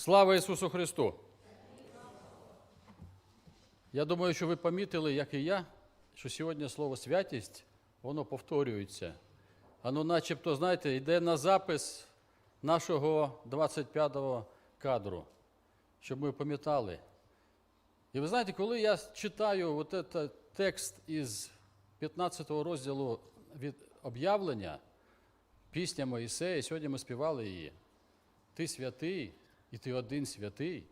Слава Ісусу Христу! Я думаю, що ви помітили, як і я, що сьогодні слово святість, воно повторюється. Воно начебто, знаєте, йде на запис нашого 25-го кадру, щоб ми пам'ятали. І ви знаєте, коли я читаю от этот текст із 15 розділу від об'явлення, пісня Моїсея, сьогодні ми співали її. Ти святий, і ти один святий.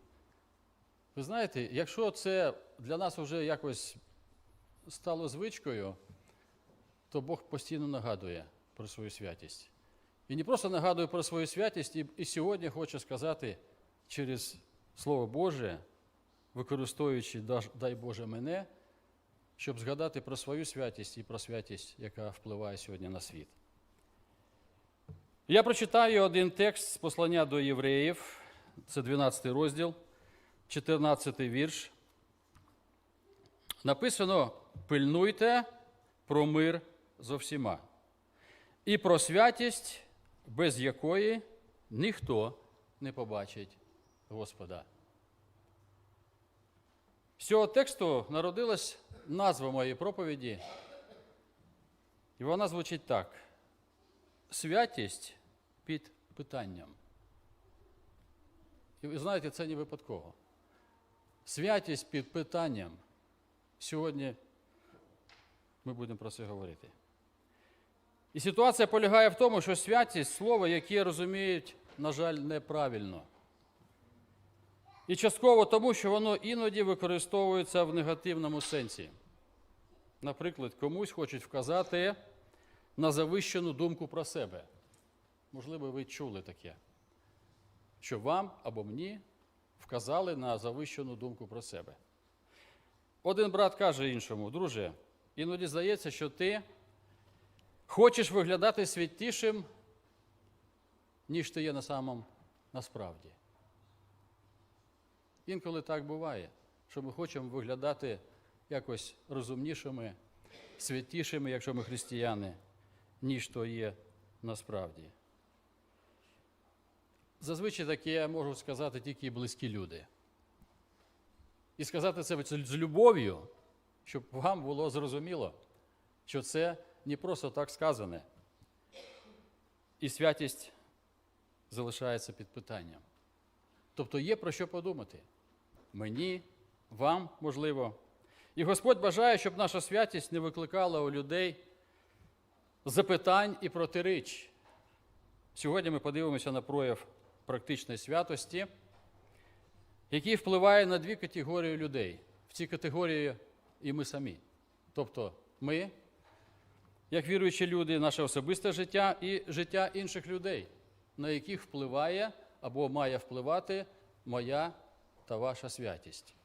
Ви знаєте, якщо це для нас вже якось стало звичкою, то Бог постійно нагадує про свою святість. І не просто нагадує про свою святість, і, і сьогодні хоче сказати через Слово Боже, використовуючи дай Боже мене, щоб згадати про свою святість і про святість, яка впливає сьогодні на світ. Я прочитаю один текст з послання до євреїв, це 12 розділ, 14 вірш. Написано: пильнуйте про мир зо всіма, і про святість, без якої ніхто не побачить Господа. З цього тексту народилась назва моєї проповіді, і вона звучить так: святість під питанням. І ви знаєте, це не випадково. Святість під питанням. Сьогодні ми будемо про це говорити. І ситуація полягає в тому, що святість слово, яке розуміють, на жаль, неправильно. І частково тому, що воно іноді використовується в негативному сенсі. Наприклад, комусь хочуть вказати на завищену думку про себе. Можливо, ви чули таке, що вам або мені вказали на завищену думку про себе. Один брат каже іншому, друже, іноді здається, що ти хочеш виглядати святішим, ніж ти є на самому насправді. Інколи так буває, що ми хочемо виглядати якось розумнішими, святішими, якщо ми християни, ніж то є насправді. Зазвичай таке можуть сказати тільки близькі люди. І сказати це з любов'ю, щоб вам було зрозуміло, що це не просто так сказане. І святість залишається під питанням. Тобто є про що подумати. Мені, вам, можливо. І Господь бажає, щоб наша святість не викликала у людей запитань і протиріч. Сьогодні ми подивимося на прояв практичної святості, який впливає на дві категорії людей. В цій категорії і ми самі. Тобто ми, як віруючі люди, наше особисте життя і життя інших людей, на яких впливає або має впливати моя та ваша святість.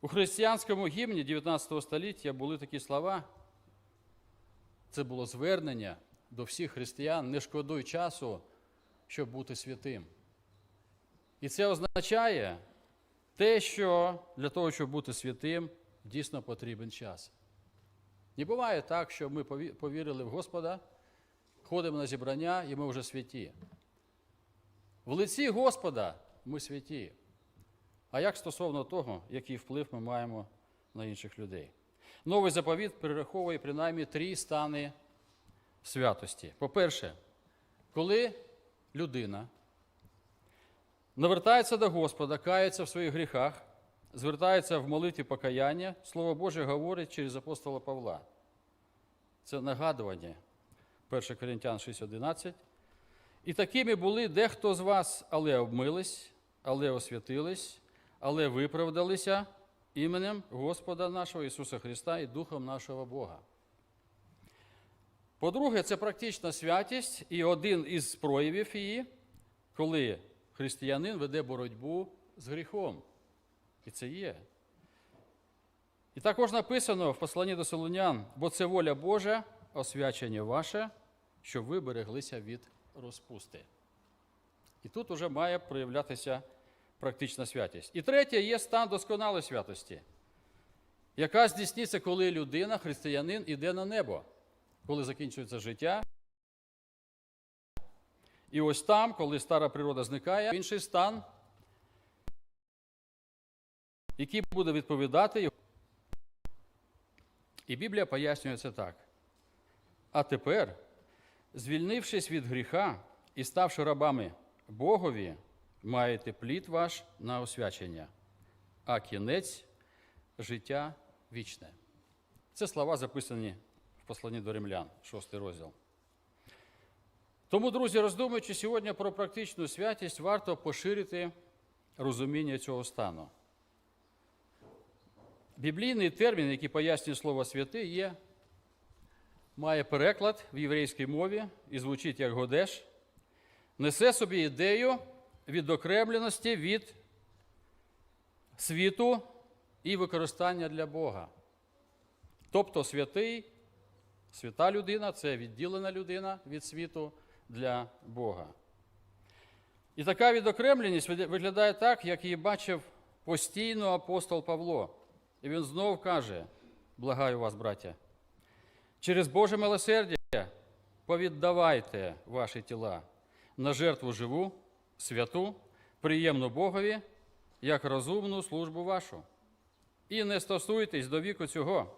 У християнському гімні 19 століття були такі слова. Це було звернення до всіх християн, не шкодуй часу, щоб бути святим. І це означає те, що для того, щоб бути святим, дійсно потрібен час. Не буває так, що ми повірили в Господа, ходимо на зібрання і ми вже святі. В лиці Господа ми святі. А як стосовно того, який вплив ми маємо на інших людей? Новий заповіт перераховує принаймні три стани святості. По-перше, коли людина навертається до Господа, кається в своїх гріхах, звертається в молитві покаяння, Слово Боже говорить через апостола Павла. Це нагадування 1 Коринтян 6.11. І такими були дехто з вас, але обмились, але освятились, але виправдалися іменем Господа нашого Ісуса Христа і Духом нашого Бога. По-друге, це практична святість і один із проявів її, коли християнин веде боротьбу з гріхом. І це є. І також написано в посланні до Солонян, бо це воля Божа, освячення ваше, щоб ви береглися від розпусти. І тут уже має проявлятися практична святість. І третє є стан досконалої святості, яка здійсниться, коли людина, християнин, іде на небо, коли закінчується життя. І ось там, коли стара природа зникає, інший стан, який буде відповідати. його. І Біблія пояснює це так. А тепер, звільнившись від гріха і ставши рабами Богові, маєте плід ваш на освячення, а кінець життя вічне. Це слова записані в посланні до римлян, 6 розділ. Тому, друзі, роздумуючи сьогодні про практичну святість, варто поширити розуміння цього стану. Біблійний термін, який пояснює слово святий, є, має переклад в єврейській мові і звучить як Годеш, несе собі ідею відокремленості від світу і використання для Бога. Тобто святий, свята людина це відділена людина від світу для Бога. І така відокремленість виглядає так, як її бачив постійно апостол Павло. І він знов каже: благаю вас, браття, через Боже милосердя повіддавайте ваші тіла на жертву живу, святу, приємну Богові, як розумну службу вашу. І не стосуйтесь до віку цього,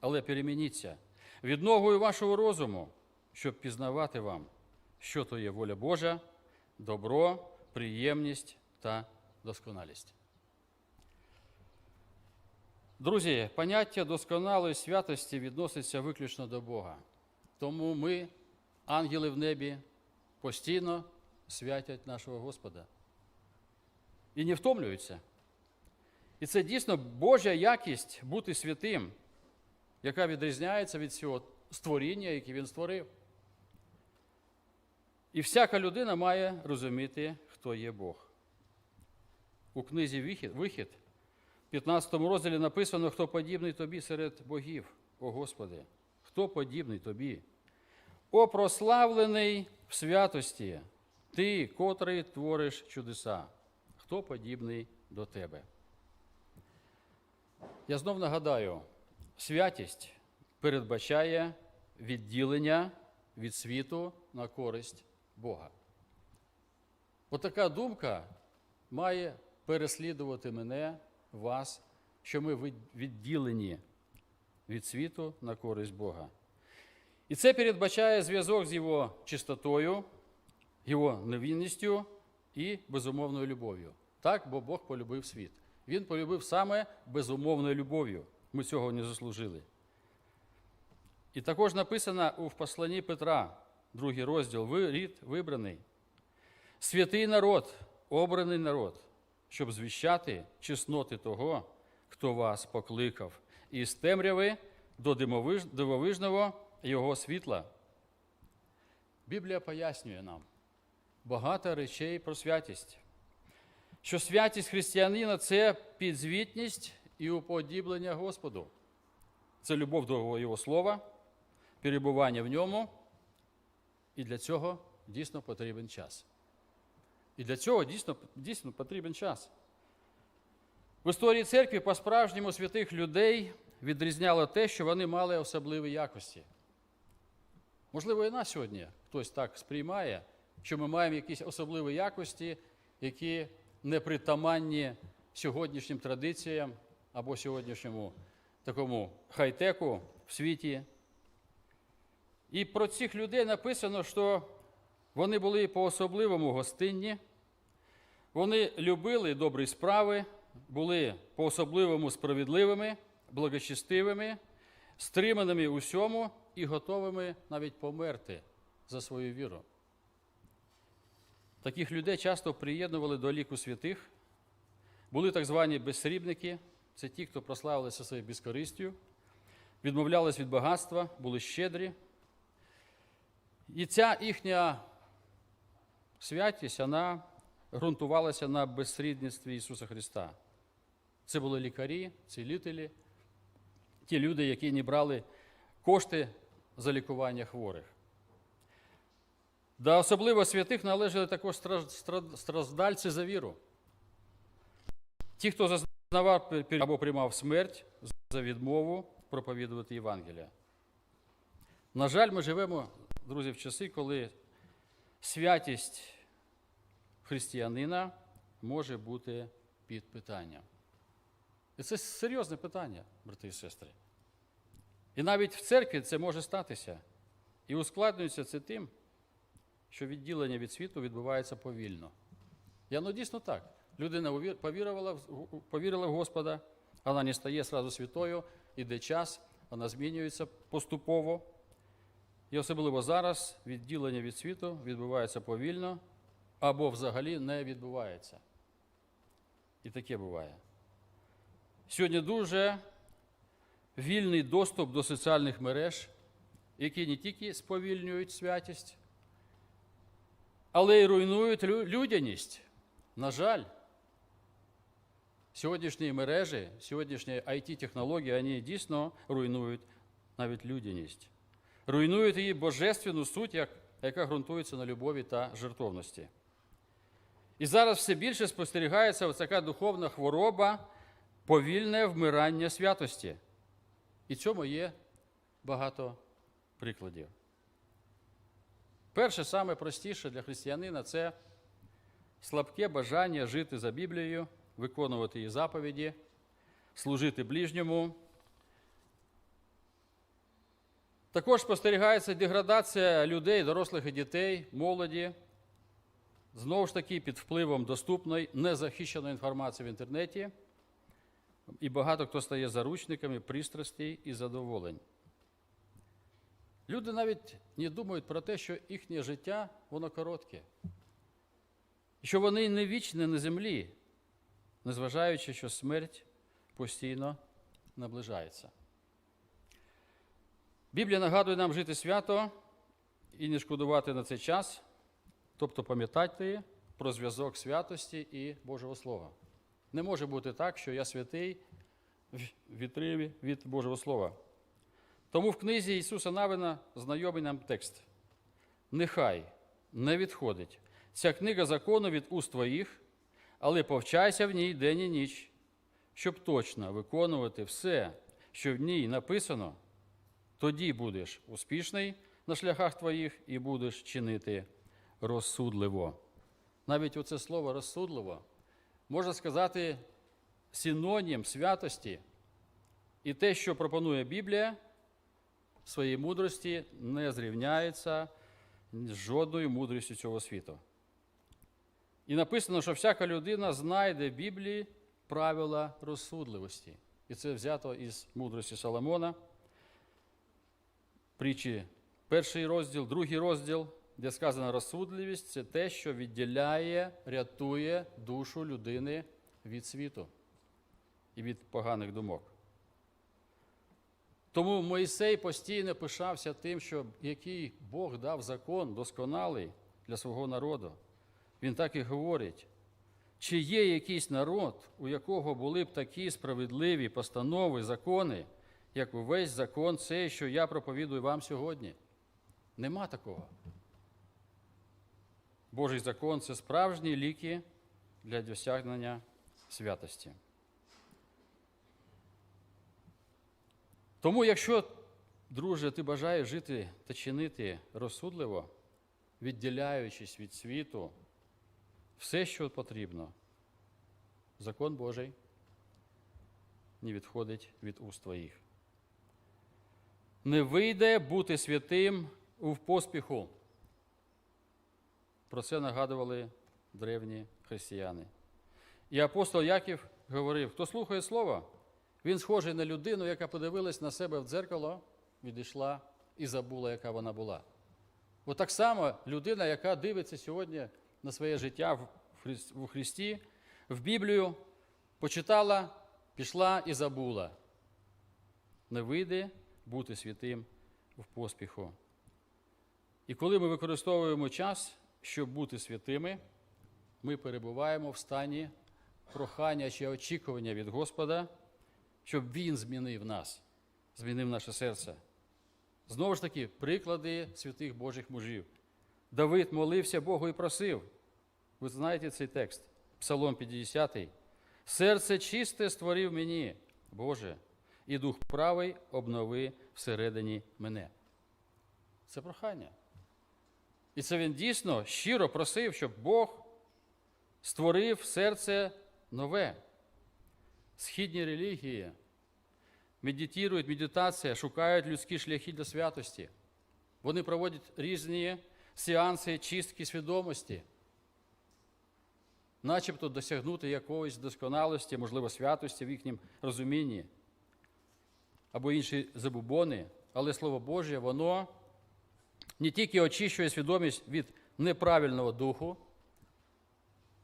але перемініться відногою вашого розуму, щоб пізнавати вам, що то є воля Божа, добро, приємність та досконалість. Друзі, поняття досконалої святості відноситься виключно до Бога. Тому ми, ангели в небі, постійно святять нашого Господа. І не втомлюються. І це дійсно Божа якість бути святим, яка відрізняється від всього створіння, яке він створив. І всяка людина має розуміти, хто є Бог. У книзі Вихід в 15 розділі написано, хто подібний тобі серед богів, о Господи, хто подібний тобі? О прославлений в святості, ти, котрий твориш чудеса, хто подібний до тебе? Я знов нагадаю, святість передбачає відділення від світу на користь Бога. Отака думка має переслідувати мене, вас, що ми відділені від світу на користь Бога. І це передбачає зв'язок з його чистотою, його невинністю і безумовною любов'ю. Так, бо Бог полюбив світ. Він полюбив саме безумовною любов'ю. Ми цього не заслужили. І також написано у посланні Петра, другий розділ, ви рід вибраний, святий народ, обраний народ, щоб звіщати чесноти того, хто вас покликав, із темряви до дивовижного Його світла. Біблія пояснює нам багато речей про святість що святість християнина це підзвітність і уподіблення Господу. Це любов до Його слова, перебування в ньому. І для цього дійсно потрібен час. І для цього дійсно, дійсно потрібен час. В історії церкви по-справжньому святих людей відрізняло те, що вони мали особливі якості. Можливо, і нас сьогодні хтось так сприймає, що ми маємо якісь особливі якості, які непритаманні сьогоднішнім традиціям або сьогоднішньому такому хай-теку в світі. І про цих людей написано, що вони були по-особливому гостинні, вони любили добрі справи, були по-особливому справедливими, благочестивими, стриманими у всьому і готовими навіть померти за свою віру. Таких людей часто приєднували до ліку святих. Були так звані безсрібники, це ті, хто прославилися своєю безкористю, відмовлялись від багатства, були щедрі. І ця їхня святість вона ґрунтувалася на безсрідництві Ісуса Христа. Це були лікарі, цілителі, ті люди, які не брали кошти за лікування хворих. До особливо святих належали також страждальці за віру. Ті, хто зазнавав або приймав смерть за відмову проповідувати Євангелія. На жаль, ми живемо, друзі, в часи, коли святість християнина може бути під питанням. І це серйозне питання, брати і сестри. І навіть в церкві це може статися. І ускладнюється це тим, що відділення від світу відбувається повільно. І воно дійсно так. Людина в- повірила в Господа, вона не стає сразу святою, іде час, вона змінюється поступово. І особливо зараз відділення від світу відбувається повільно або взагалі не відбувається. І таке буває. Сьогодні дуже вільний доступ до соціальних мереж, які не тільки сповільнюють святість, але й руйнують людяність. На жаль, сьогоднішні мережі, сьогоднішні IT-технології, вони дійсно руйнують навіть людяність. Руйнують її божественну суть, як- яка ґрунтується на любові та жертовності. І зараз все більше спостерігається така духовна хвороба, повільне вмирання святості. І цьому є багато прикладів. Перше, саме простіше для християнина це слабке бажання жити за Біблією, виконувати її заповіді, служити ближньому. Також спостерігається деградація людей, дорослих і дітей, молоді, знову ж таки під впливом доступної, незахищеної інформації в інтернеті. І багато хто стає заручниками пристрастей і задоволень. Люди навіть не думають про те, що їхнє життя воно коротке, що вони не вічні на землі, незважаючи, що смерть постійно наближається. Біблія нагадує нам жити свято і не шкодувати на цей час, тобто пам'ятати про зв'язок святості і Божого Слова. Не може бути так, що я святий в відриві від Божого Слова. Тому в книзі Ісуса Навина знайомий нам текст. Нехай не відходить ця книга закону від уст твоїх, але повчайся в ній день і ніч, щоб точно виконувати все, що в ній написано, тоді будеш успішний на шляхах твоїх і будеш чинити розсудливо. Навіть оце слово розсудливо можна сказати синонім святості, і те, що пропонує Біблія, своїй мудрості не зрівняється з жодною мудрістю цього світу. І написано, що всяка людина знайде в Біблії правила розсудливості. І це взято із мудрості Соломона. Притчі, перший розділ, другий розділ, де сказано розсудливість це те, що відділяє, рятує душу людини від світу і від поганих думок. Тому Моїсей постійно пишався тим, що який Бог дав закон досконалий для свого народу. Він так і говорить: чи є якийсь народ, у якого були б такі справедливі постанови, закони, як увесь закон цей, що я проповідую вам сьогодні? Нема такого. Божий закон це справжні ліки для досягнення святості. Тому, якщо, друже, ти бажаєш жити та чинити розсудливо, відділяючись від світу, все, що потрібно, закон Божий не відходить від уст твоїх. Не вийде бути святим у поспіху. Про це нагадували древні християни. І апостол Яків говорив: хто слухає Слово, він схожий на людину, яка подивилась на себе в дзеркало, відійшла і забула, яка вона була. От так само людина, яка дивиться сьогодні на своє життя у Христі, в Біблію, почитала, пішла і забула. Не вийде бути святим в поспіху. І коли ми використовуємо час, щоб бути святими, ми перебуваємо в стані прохання чи очікування від Господа, щоб Він змінив нас, змінив наше серце. Знову ж таки, приклади святих Божих мужів. Давид молився Богу і просив. Ви знаєте цей текст, Псалом 50. Серце чисте створив мені, Боже, і дух правий обнови всередині мене. Це прохання. І це він дійсно щиро просив, щоб Бог створив серце нове. Східні релігії медитують, медитація, шукають людські шляхи для святості. Вони проводять різні сеанси чистки свідомості, начебто досягнути якоїсь досконалості, можливо, святості в їхнім розумінні або інші забубони, але Слово Боже, воно не тільки очищує свідомість від неправильного духу,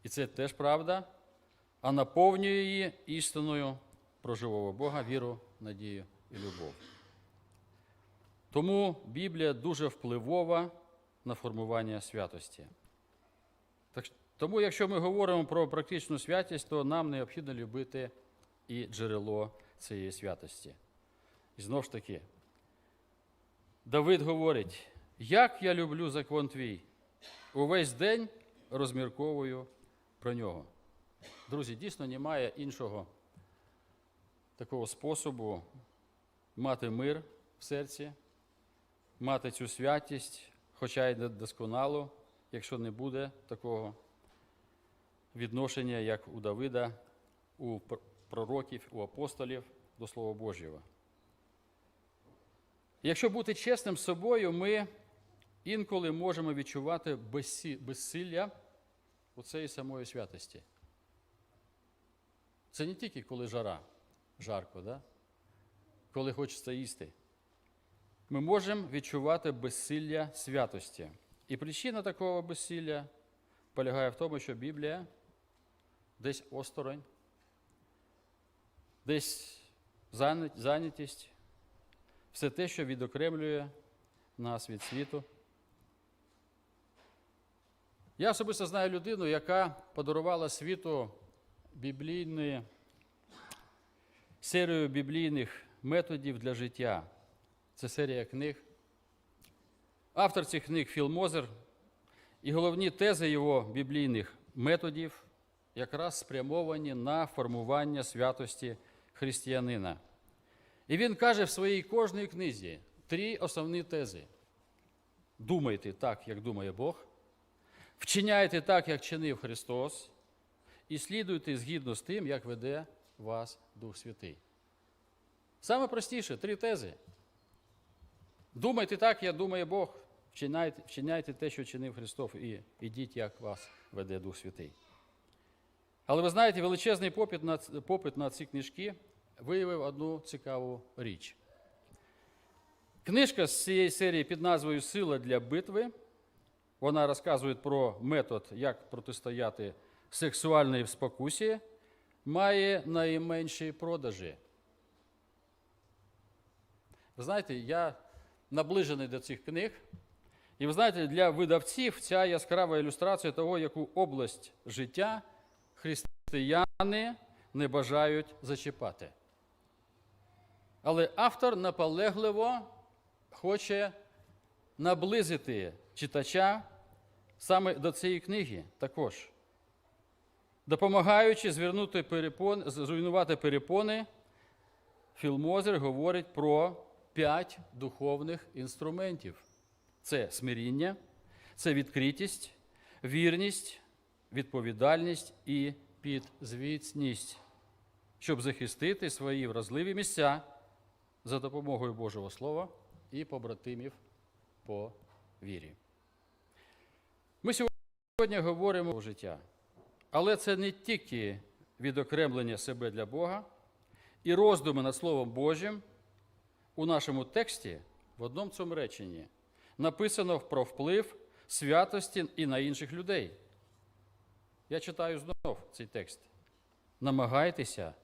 і це теж правда, а наповнює її істиною про живого Бога, віру, надію і любов. Тому Біблія дуже впливова на формування святості. Так, тому, якщо ми говоримо про практичну святість, то нам необхідно любити і джерело цієї святості. І знову ж таки, Давид говорить: як я люблю закон твій, увесь день розмірковую про нього. Друзі, дійсно немає іншого такого способу мати мир в серці, мати цю святість, хоча й досконало, якщо не буде такого відношення, як у Давида, у пророків, у апостолів до Слова Божого. Якщо бути чесним з собою, ми інколи можемо відчувати безсилля у цієї самої святості. Це не тільки коли жара, жарко, да? коли хочеться їсти. Ми можемо відчувати безсилля святості. І причина такого безсилля полягає в тому, що Біблія десь осторонь, десь зайнятість, все те, що відокремлює нас від світу. Я особисто знаю людину, яка подарувала світу біблійні, серію біблійних методів для життя. Це серія книг. Автор цих книг Філ Мозер. І головні тези його біблійних методів якраз спрямовані на формування святості християнина. І він каже в своїй кожній книзі три основні тези: думайте так, як думає Бог, вчиняйте так, як чинив Христос, і слідуйте згідно з тим, як веде вас Дух Святий. Саме простіше три тези. Думайте так, як думає Бог, вчиняйте, вчиняйте те, що чинив Христос, і ідіть, як вас веде Дух Святий. Але ви знаєте, величезний попит на, попит на ці книжки виявив одну цікаву річ. Книжка з цієї серії під назвою Сила для битви. Вона розказує про метод, як протистояти сексуальній спокусі, має найменші продажі. Ви знаєте, я наближений до цих книг. І ви знаєте, для видавців ця яскрава ілюстрація того, яку область життя християни не бажають зачіпати. Але автор наполегливо хоче наблизити читача саме до цієї книги також, допомагаючи звернути перепон, зруйнувати перепони, Філмозер говорить про п'ять духовних інструментів: це смиріння, це відкритість, вірність, відповідальність і підзвітність, щоб захистити свої вразливі місця за допомогою Божого Слова і побратимів по вірі. Ми сьогодні говоримо про життя, але це не тільки відокремлення себе для Бога і роздуми над Словом Божим у нашому тексті в одному цьому реченні написано про вплив святості і на інших людей. Я читаю знов цей текст. Намагайтеся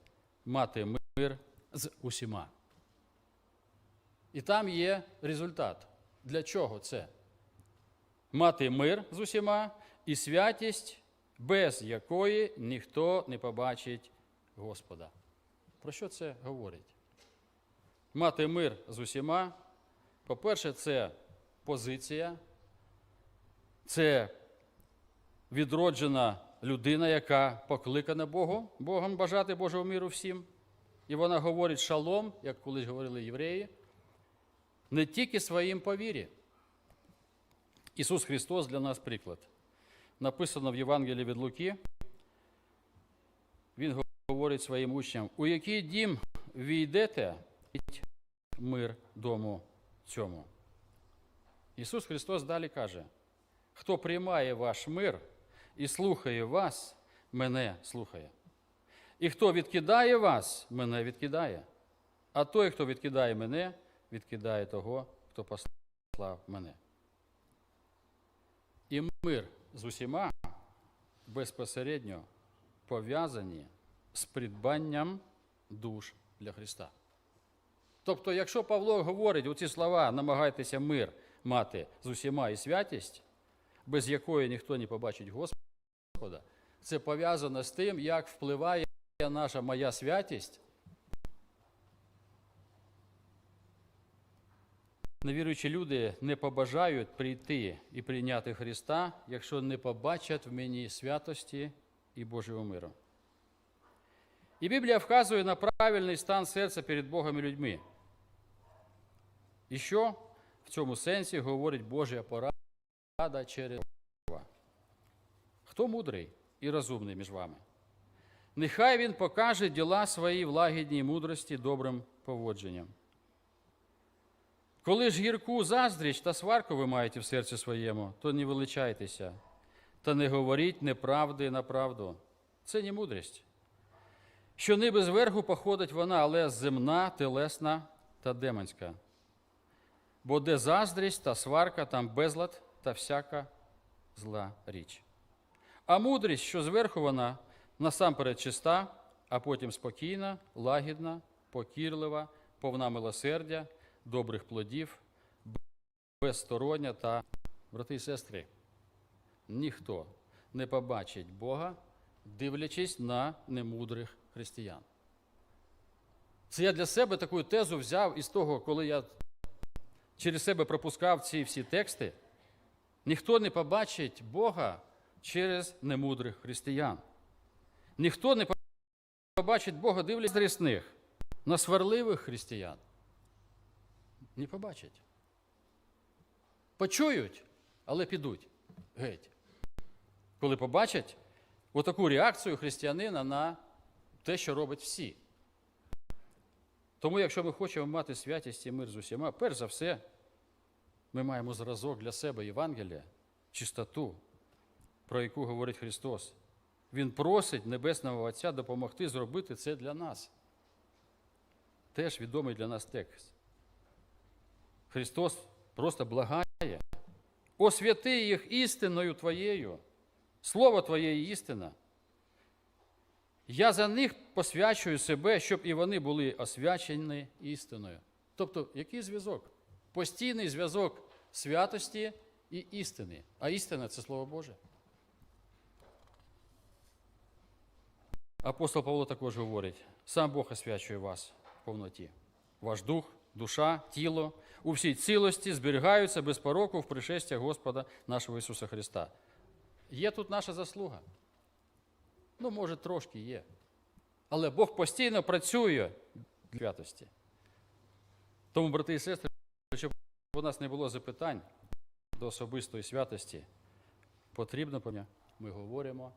мати мир з усіма. І там є результат. Для чого це? Мати мир з усіма і святість, без якої ніхто не побачить Господа. Про що це говорить? Мати мир з усіма. По-перше, це позиція, це відроджена людина, яка покликана Богу, Богом бажати Божого миру всім. І вона говорить шалом, як колись говорили євреї, не тільки своїм по вірі, Ісус Христос для нас приклад. Написано в Євангелії від Луки. Він говорить своїм учням, у який дім війдете, мир дому цьому. Ісус Христос далі каже, хто приймає ваш мир і слухає вас, мене слухає. І хто відкидає вас, мене відкидає. А той, хто відкидає мене, відкидає того, хто послав мене. І мир з усіма безпосередньо пов'язані з придбанням душ для Христа. Тобто, якщо Павло говорить оці слова, намагайтеся мир мати з усіма і святість, без якої ніхто не побачить Господа, це пов'язано з тим, як впливає наша моя святість. Невіруючі люди не побажають прийти і прийняти Христа, якщо не побачать в мені святості і Божого миру. І Біблія вказує на правильний стан серця перед Богом і людьми. І що в цьому сенсі говорить Божа порада через Бога? Хто мудрий і розумний між вами? Нехай він покаже діла свої в лагідній мудрості добрим поводженням. Коли ж гірку заздріч та сварку ви маєте в серці своєму, то не величайтеся, та не говоріть неправди на правду. Це не мудрість. Що ниби зверху походить вона, але земна, телесна та демонська. Бо де заздрість та сварка, там безлад та всяка зла річ. А мудрість, що зверху вона, насамперед чиста, а потім спокійна, лагідна, покірлива, повна милосердя, добрих плодів, безстороння та, брати і сестри, ніхто не побачить Бога, дивлячись на немудрих християн. Це я для себе таку тезу взяв із того, коли я через себе пропускав ці всі тексти. Ніхто не побачить Бога через немудрих християн. Ніхто не побачить Бога, дивлячись на на сварливих християн. Не побачать. Почують, але підуть геть. Коли побачать отаку реакцію християнина на те, що робить всі. Тому, якщо ми хочемо мати святість і мир з усіма, перш за все, ми маємо зразок для себе Євангелія, чистоту, про яку говорить Христос. Він просить Небесного Отця допомогти зробити це для нас. Теж відомий для нас текст. Христос просто благає. Освяти їх істиною Твоєю, Слово Твоє істина. Я за них посвячую себе, щоб і вони були освячені істиною. Тобто, який зв'язок? Постійний зв'язок святості і істини. А істина це Слово Боже. Апостол Павло також говорить: сам Бог освячує вас в повноті. Ваш дух, душа, тіло у всій цілості зберігаються без пороку в пришестя Господа нашого Ісуса Христа. Є тут наша заслуга. Ну, може, трошки є. Але Бог постійно працює для святості. Тому, брати і сестри, щоб у нас не було запитань до особистої святості, потрібно ми говоримо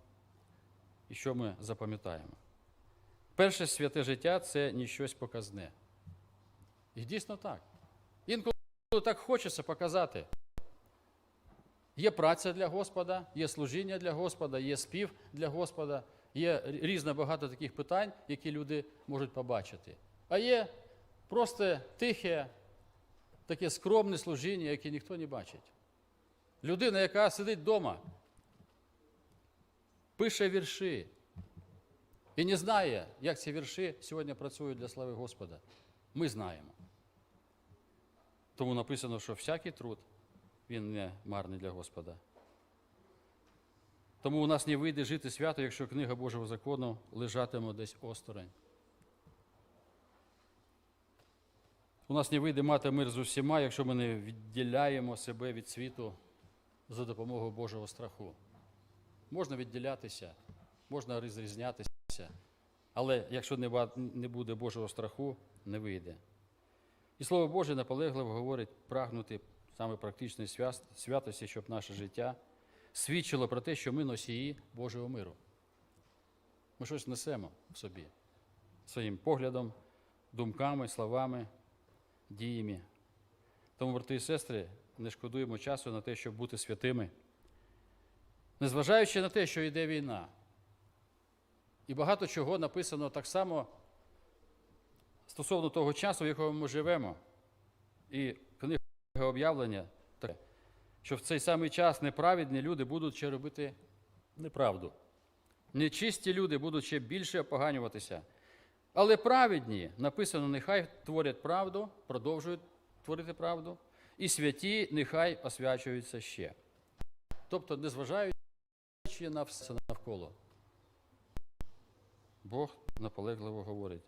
і що ми запам'ятаємо. Перше святе життя це не щось показне. І дійсно так. Інколи так хочеться показати. Є праця для Господа, є служіння для Господа, є спів для Господа, є різно багато таких питань, які люди можуть побачити. А є просто тихе, таке скромне служіння, яке ніхто не бачить. Людина, яка сидить вдома, пише вірші і не знає, як ці вірші сьогодні працюють для слави Господа. Ми знаємо. Тому написано, що всякий труд він не марний для Господа. Тому у нас не вийде жити свято, якщо книга Божого закону лежатиме десь осторонь. У нас не вийде мати мир з усіма, якщо ми не відділяємо себе від світу за допомогою Божого страху. Можна відділятися, можна розрізнятися, але якщо не буде Божого страху, не вийде. І Слово Боже наполегливо говорить прагнути саме практичної святості, щоб наше життя свідчило про те, що ми носії Божого миру. Ми щось несемо в собі своїм поглядом, думками, словами, діями. Тому, брати і сестри, не шкодуємо часу на те, щоб бути святими, незважаючи на те, що йде війна. І багато чого написано так само стосовно того часу, в якому ми живемо. І об'явлення таке, що в цей самий час неправедні люди будуть ще робити неправду. Нечисті люди будуть ще більше опоганюватися. Але праведні, написано, нехай творять правду, продовжують творити правду, і святі нехай освячуються ще. Тобто, незважаючи на все навколо. Бог наполегливо говорить,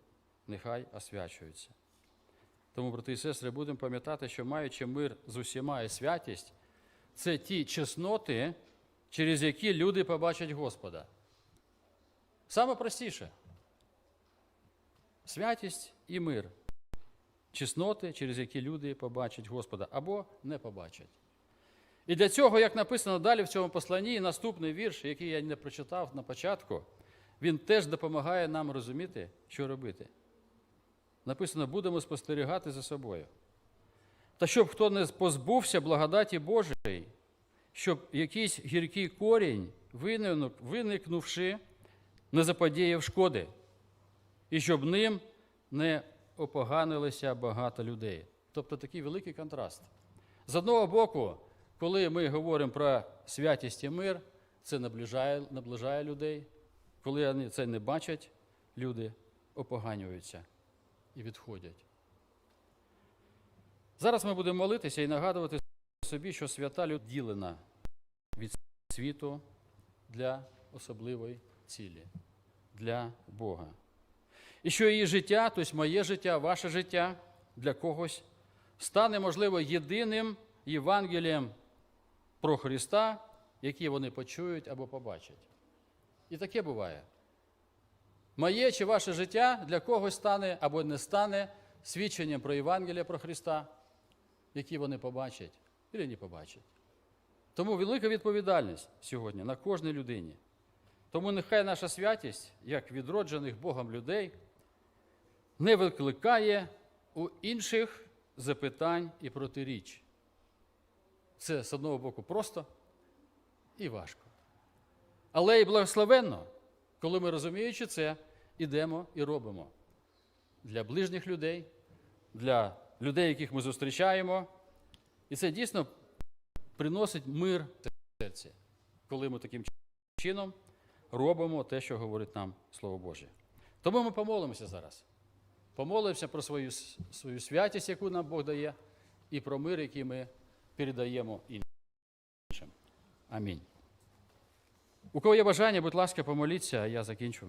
нехай освячуються. Тому, брати і сестри, будемо пам'ятати, що маючи мир з усіма і святість, це ті чесноти, через які люди побачать Господа. Саме простіше. Святість і мир. Чесноти, через які люди побачать Господа або не побачать. І для цього, як написано далі в цьому посланні, наступний вірш, який я не прочитав на початку, він теж допомагає нам розуміти, що робити. Написано, будемо спостерігати за собою. Та щоб хто не позбувся благодаті Божої, щоб якийсь гіркий корінь, виникнувши, не заподіяв шкоди, і щоб ним не опоганилися багато людей. Тобто такий великий контраст. З одного боку, коли ми говоримо про святість і мир, це наближає, наближає людей. Коли вони це не бачать, люди опоганюються і відходять. Зараз ми будемо молитися і нагадувати собі, що свята людина ділена від світу для особливої цілі, для Бога. І що її життя, тобто моє життя, ваше життя для когось стане, можливо, єдиним Євангелієм про Христа, яке вони почують або побачать. І таке буває. Моє чи ваше життя для когось стане або не стане свідченням про Євангелія про Христа, які вони побачать або не побачать. Тому велика відповідальність сьогодні на кожній людині. Тому нехай наша святість, як відроджених Богом людей, не викликає у інших запитань і протиріч. Це з одного боку просто і важко. Але і благословенно, коли ми розуміючи це, ідемо і робимо для ближніх людей, для людей, яких ми зустрічаємо. І це дійсно приносить мир в серці, коли ми таким чином робимо те, що говорить нам Слово Боже. Тому ми помолимося зараз. Помолимося про свою, свою святість, яку нам Бог дає, і про мир, який ми передаємо іншим. Амінь. У кого є бажання, будь ласка, помоліться, а я закінчу.